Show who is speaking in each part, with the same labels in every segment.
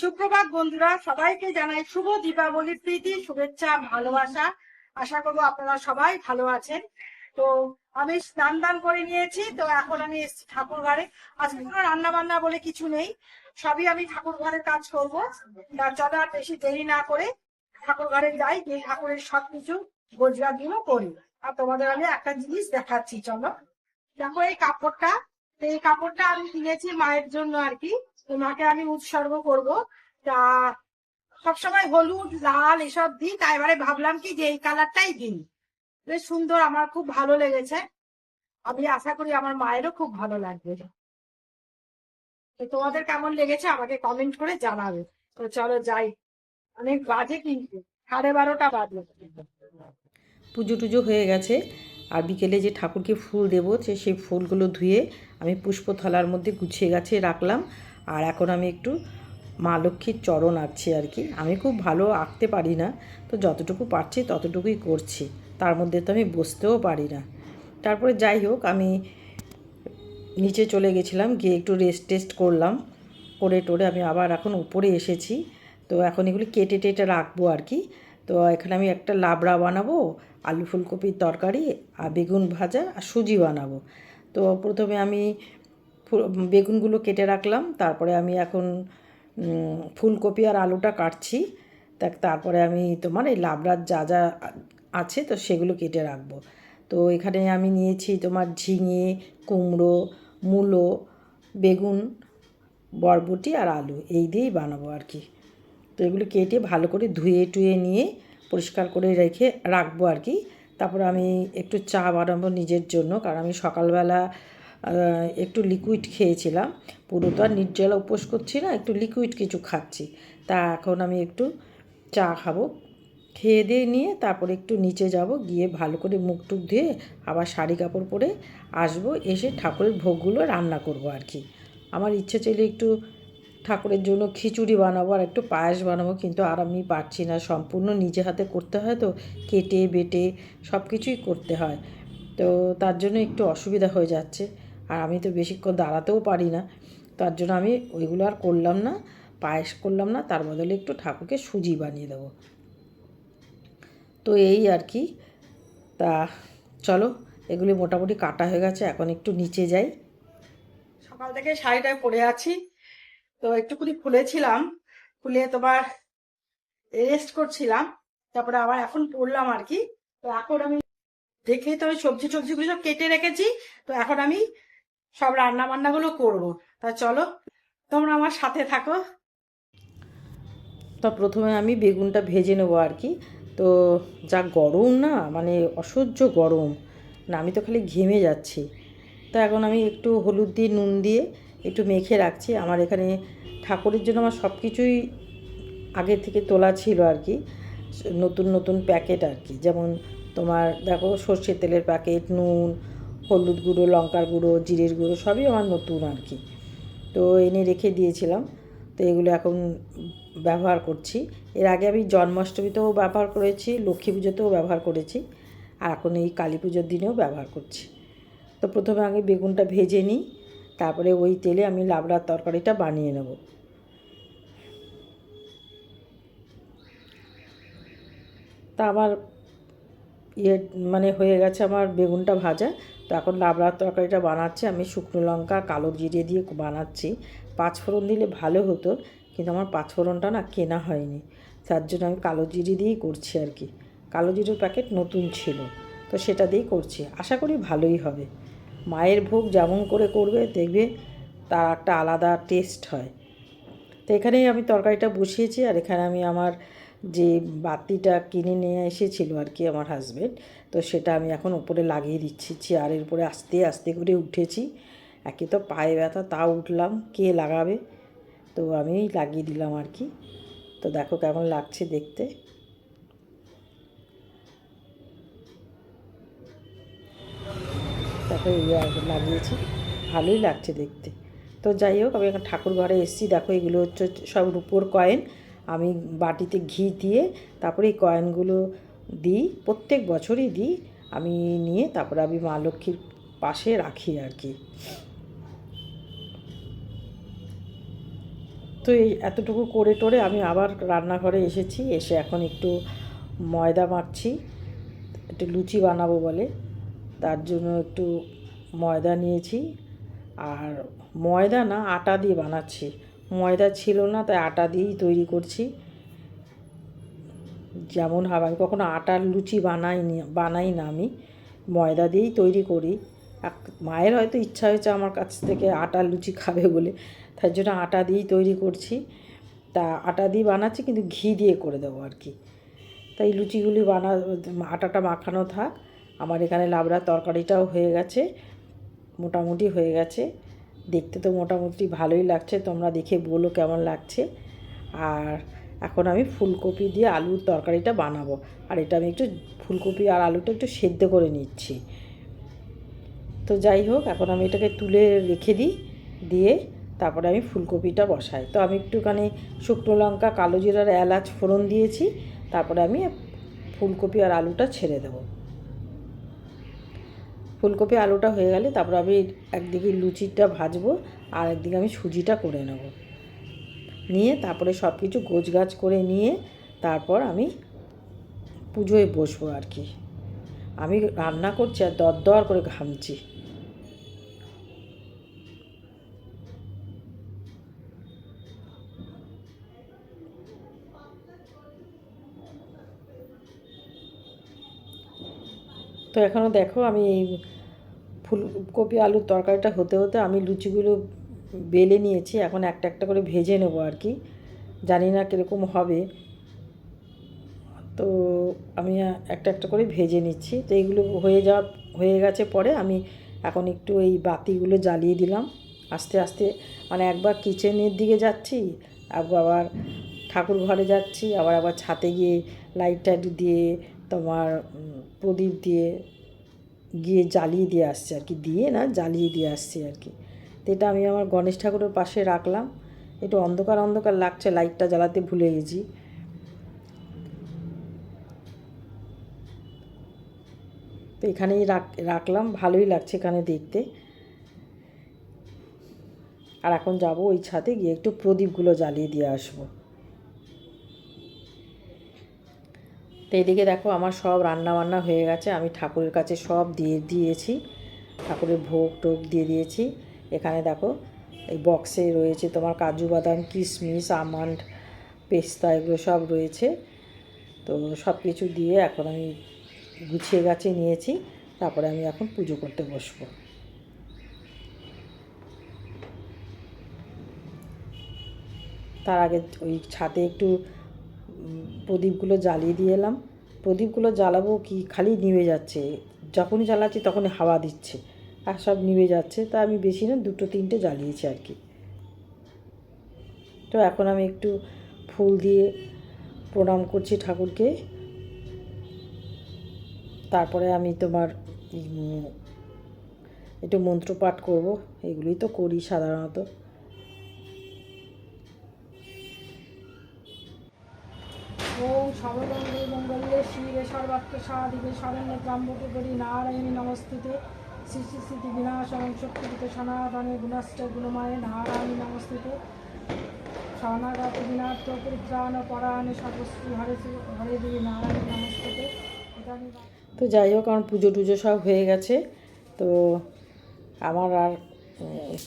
Speaker 1: সুপ্রভাত বন্ধুরা, সবাইকে জানাই শুভ দীপাবলির প্রীতি, শুভেচ্ছা, ভালোবাসা। আশা করব আপনারা সবাই ভালো আছেন। তো আমি স্নান দান করে নিয়েছি, তো এখন আমি এসেছি ঠাকুর ঘরে। আজকে কোনো রান্না বান্না বলে কিছু নেই, সবই আমি ঠাকুর ঘরের কাজ করব। তার চলে আর বেশি দেরি না করে ঠাকুর ঘরে যাই গিয়ে ঠাকুরের সবকিছু গোজগারগুলো করি। আর তোমাদের আমি একটা জিনিস দেখাচ্ছি, চলো। দেখো এই কাপড়টা এই কাপড়টা আমি কিনেছি মায়ের জন্য আর কি। ওনাকে আমি উৎসর্গ করব। তা সবসময় হলুদ, লাল এসব দিই তাই এবারে ভাবলাম কি যে এই কালারটাই দিন বেশ সুন্দর, আমার খুব ভালো লেগেছে। আমি আশা করি আমার মায়েরও খুব ভালো লাগবে। তোমাদের কেমন লেগেছে আমাকে কমেন্ট করে জানাবে। তো চলো যাই। অনেক বাজে কিন্তু, সাড়ে বারোটা বাজলো।
Speaker 2: পুজো টুজো হয়ে গেছে। আর বিকেলে যে ঠাকুরকে ফুল দেবো সেই ফুলগুলো ধুয়ে আমি পুষ্পথলার মধ্যে গুছিয়ে গাছে রাখলাম। আর এখন আমি একটু মা লক্ষ্মীর চরণ আঁকছি আর কি। আমি খুব ভালো আঁকতে পারি না, তো যতটুকু পারছি ততটুকুই করছি। তার মধ্যে তো আমি বসতেও পারি না। তারপরে যাই হোক, আমি নিচে চলে গেছিলাম, গিয়ে একটু রেস্ট টেস্ট করলাম। করে টোরে আমি আবার এখন উপরে এসেছি। তো এখন এগুলি কেটে টেটে রাখব আর কি। তো এখানে আমি একটা লাবড়া বানাবো, আলু ফুলকপির তরকারি, আর বেগুন ভাজা, আর সুজি বানাবো। তো প্রথমে আমি বেগুনগুলো কেটে রাখলাম, তারপরে আমি এখন ফুলকপি আর আলুটা কাটছি। তারপরে আমি তোমার এই লাবড়ার যা যা আছে তো সেগুলো কেটে রাখব। তো এখানে আমি নিয়েছি তোমার ঝিঙে, কুমড়ো, মূলো, বেগুন, বরবটি আর আলু, এই দিয়েই বানাবো আর কি। তো এগুলো কেটে ভালো করে ধুয়ে টুয়ে নিয়ে পরিষ্কার করে রেখে রাখব আর কি। তারপর আমি একটু চা বানাবো নিজের জন্য, কারণ আমি সকালবেলা একটু লিকুইড খেয়েছিলাম। পুরো তো আর নির্জলা উপোস করছি না, একটু লিকুইড কিছু খাচ্ছি। তা এখন আমি একটু চা খাব। খেয়ে দিয়ে নিয়ে তারপরে একটু নিচে যাব, গিয়ে ভালো করে মুখ টুক ধুয়ে আবার শাড়ি কাপড় পরে আসব, এসে ঠাকুরের ভোগগুলো রান্না করব আর কি। আমার ইচ্ছে ছিল একটু ঠাকুরের জন্য খিচুড়ি বানাবো আর একটু পায়েস বানাবো, কিন্তু আর আমি পারছি না। সম্পূর্ণ নিজে হাতে করতে হয় তো, কেটে, বেটে সব কিছুই করতে হয়। তো তার জন্য একটু অসুবিধা হয়ে যাচ্ছে। আর আমি তো বেশিক্ষণ দাঁড়াতেও পারি না। তার জন্য আমি ওইগুলো আর করলাম না, পায়েস করলাম না, তার বদলে একটু ঠাকুরকে সুজি বানিয়ে দেবো। তো এই আর কি। তা চলো, এগুলি মোটামুটি কাটা হয়ে গেছে, এখন একটু নিচে যাই।
Speaker 1: সকাল থেকে শাড়িটায় পরে আছি। তো একটুখানি খুলেছিলাম, খুলে তোমার রেস্ট করছিলাম, তারপরে আবার এখন পড়লাম আর কি। তো এখন আমি দেখেই তো সবজি টবজিগুলো সব কেটে রেখেছি, তো এখন আমি সব রান্না বান্নাগুলো করব। তা চলো, তোমরা আমার সাথে থাকো।
Speaker 2: তা প্রথমে আমি বেগুনটা ভেজে নেব আর কি। তো যা গরম না মানে অসহ্য গরম। না, আমি তো খালি ঘেমে যাচ্ছি। তা এখন আমি একটু হলুদ দিয়ে, নুন দিয়ে একটু মেখে রাখছি। আমার এখানে ঠাকুরের জন্য আমার সব কিছুই আগে থেকে তোলা ছিল আর কি। নতুন নতুন প্যাকেট আর কি। যেমন তোমার দেখো সর্ষের তেলের প্যাকেট, নুন হলুদ গুঁড়ো, লঙ্কার গুঁড়ো, জিরের গুঁড়ো, সবই আমার নতুন আর কি। তো এনে রেখে দিয়েছিলাম। তো এগুলো এখন ব্যবহার করছি। এর আগে আমি জন্মাষ্টমীতেও ব্যবহার করেছি, লক্ষ্মী পুজোতেও ব্যবহার করেছি, আর এখন এই কালী পুজোর দিনেও ব্যবহার করছি। তো প্রথমে আগে বেগুনটা ভেজে নিই, তারপরে ওই তেলে আমি লাবড়ার তরকারিটা বানিয়ে নেব। তা আমার ইয়ে মানে হয়ে গেছে আমার বেগুনটা ভাজা। তো এখন লাবড়ার তরকারিটা বানাচ্ছি, আমি শুকনো লঙ্কা, কালো জিরে দিয়ে বানাচ্ছি। পাঁচ ফোড়ন দিলে ভালো হতো, কিন্তু আমার পাঁচ ফোড়নটা না কেনা হয়নি। তার জন্য আমি কালো জিরে দিয়েই করছি আর কি। কালো জিরের প্যাকেট নতুন ছিল, তো সেটা দিয়েই করছি। আশা করি ভালোই হবে। মায়ের ভোগ যেমন করে করবে, দেখবে তার একটা আলাদা টেস্ট হয়। তো এখানেই আমি তরকারিটা বসিয়েছি, আর এখানে আমি আমার যে বাতিটা কিনে নিয়ে এসেছিল আর কি আমার হাজবেন্ড তো সেটা আমি এখন উপরে লাগিয়ে দিচ্ছি চেয়ারের উপরে আস্তে আস্তে করে উঠেছি। একে তো পায়ে ব্যথা, তাও উঠলাম, কে লাগাবে? তো আমি লাগিয়ে দিলাম আর কি। তো দেখো কেমন লাগছে দেখতে। তারপরে এই লাগিয়েছি, ভালোই লাগছে দেখতে। তো যাই হোক, আমি এখন ঠাকুর ঘরে এসেছি। দেখো এগুলো হচ্ছে সব রূপোর কয়েন। আমি বাটিতে ঘি দিয়ে তারপরে এই কয়েনগুলো দিই, প্রত্যেক বছরই দিই। আমি নিয়ে তারপরে আমি মা লক্ষ্মীর পাশে রাখি আর কি। তো এই এতটুকু করে টোরে আমি আবার রান্নাঘরে এসেছি, এসে এখন একটু ময়দা মাখছি, একটু লুচি বানাবো বলে। তার জন্য একটু ময়দা নিয়েছি। আর ময়দা না, আটা দিয়ে বানাচ্ছি। ময়দা ছিল না, তাই আটা দিয়েই তৈরি করছি। যেমন হবে, আমি কখনো আটার লুচি বানাইনি, বানাই না আমি। ময়দা দিয়েই তৈরি করি। এক- মায়ের হয়তো ইচ্ছা হয়েছে আমার কাছ থেকে আটার লুচি খাবে বলে, তার জন্য আটা দিয়েই তৈরি করছি। তা আটা দিয়ে বানাচ্ছি, কিন্তু ঘি দিয়ে করে দেবো আর কি। তাই লুচিগুলি বানা, আটাটা মাখানো থাক। আমার এখানে লাবড়ার তরকারিটাও হয়ে গেছে, মোটামুটি হয়ে গেছে। দেখতে তো মোটামুটি ভালোই লাগছে, তোমরা দেখে বলো কেমন লাগছে। আর এখন আমি ফুলকপি দিয়ে আলুর তরকারিটা বানাবো। আর এটা আমি একটু ফুলকপি আর আলুটা একটু সেদ্ধ করে নিচ্ছি। তো যাই হোক, এখন আমি এটাকে তুলে রেখে দিই। দিয়ে তারপরে আমি ফুলকপিটা বসাই। তো আমি একটুখানি শুকনো লঙ্কা, কালো জিরার এলাচ ফোড়ন দিয়েছি। তারপরে আমি ফুলকপি আর আলুটা ছেড়ে দেবো। ফুলকপি আলুটা হয়ে গেলে তারপর আমি একদিকে লুচিটা ভাজবো আর একদিকে আমি সুজিটা করে নেব। নিয়ে তারপরে সব কিছু গোছগাছ করে নিয়ে তারপর আমি পুজোয় বসবো আর কি। আমি রান্না করছি আর দর দর করে ঘামছি। তো এখনও দেখো আমি এই ফুলকপি আলুর তরকারিটা হতে হতে আমি লুচিগুলো বেলে নিয়েছি, এখন একটা একটা করে ভেজে নেব আর কি। জানি না কীরকম হবে। তো আমি একটা একটা করে ভেজে নিচ্ছি। তো এইগুলো হয়ে যাওয়া হয়ে গেছে পরে আমি এখন একটু এই বাতিগুলো জ্বালিয়ে দিলাম। আস্তে আস্তে মানে একবার কিচেনের দিকে যাচ্ছি, আবার ঠাকুর ঘরে যাচ্ছি, আবার আবার ছাতে গিয়ে লাইট টাইট দিয়ে তোমার প্রদীপ দিয়ে গিয়ে জ্বালিয়ে দিয়ে আসছে আর কি। দিয়ে না, জ্বালিয়ে দিয়ে আসছে আর কি। এটা আমি আমার গণেশ ঠাকুরের পাশে রাখলাম। একটু অন্ধকার অন্ধকার লাগছে, লাইটটা জ্বালাতে ভুলে গেছি। তো এখানেই রাখ, রাখলাম, ভালোই লাগছে এখানে দেখতে। আর এখন যাব ওই ছাদে গিয়ে একটু প্রদীপগুলো জ্বালিয়ে দিয়ে আসব। তো এদিকে দেখো আমার সব রান্না বান্না হয়ে গেছে, আমি ঠাকুরের কাছে সব দিয়ে দিয়েছি। ঠাকুরের ভোগ টোগ দিয়ে দিয়েছি। এখানে দেখো, এই বক্সে রয়েছে তোমার কাজু বাদাম, কিশমিশ, আমন্ড, পেস্তা, এগুলো সব রয়েছে। তো সব কিছু দিয়ে এখন আমি গুছিয়ে গাছে নিয়েছি, তারপরে আমি এখন পুজো করতে বসবো। তার আগে ওই ছাদে একটু প্রদীপগুলো জ্বালিয়ে দিয়ে এলাম। প্রদীপগুলো জ্বালাবো কি? খালি নিভে যাচ্ছে। যখনই জ্বালাচ্ছি তখনই হাওয়া দিচ্ছে। আর সব নিভে যাচ্ছে। তা আমি বেশি না, দুটো তিনটে জ্বালিয়েছি আর কি। তো এখন আমি একটু ফুল দিয়ে প্রণাম করছি ঠাকুরকে। তারপরে আমি তোমার একটু মন্ত্রপাঠ করব। এগুলোই তো করি সাধারণত।
Speaker 1: ওম সর্বমঙ্গল মঙ্গলে শিবে সর্বাত্ম সাদিবে শরণ্যে ত্রাম্বকে করি নারায়ণী নমস্তুতে।
Speaker 2: তো যাই হোক, আমার পুজো টুজো সব হয়ে গেছে। তো আমার আর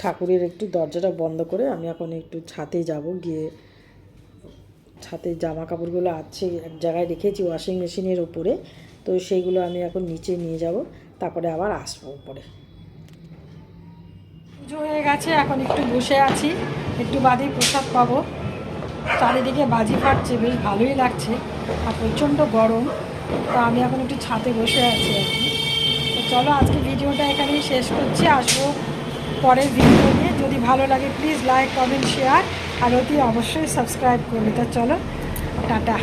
Speaker 2: ঠাকুরের একটু দরজাটা বন্ধ করে আমি এখন একটু ছাতে যাব। গিয়ে ছাতে জামা কাপড়গুলো আছে, এক জায়গায় রেখেছি ওয়াশিং মেশিনের ওপরে। তো সেইগুলো আমি এখন নিচে নিয়ে যাব। তারপরে আবার আসব উপরে।
Speaker 1: পুজো হয়ে গেছে, এখন একটু বসে আছি, একটু বাদে প্রসাদ পাবো। চারিদিকে বাজি ফাটছে, বেশ ভালোই লাগছে, আর প্রচণ্ড গরম, তো আমি এখন একটু ছাদে বসে আছি তো চলো, আজকে ভিডিওটা এখানেই শেষ করছি, আসব পরের ভিডিও নিয়ে। যদি ভালো লাগে প্লিজ লাইক কমেন্ট শেয়ার আর অতি অবশ্যই সাবস্ক্রাইব করবে। তো চলো, টাটা।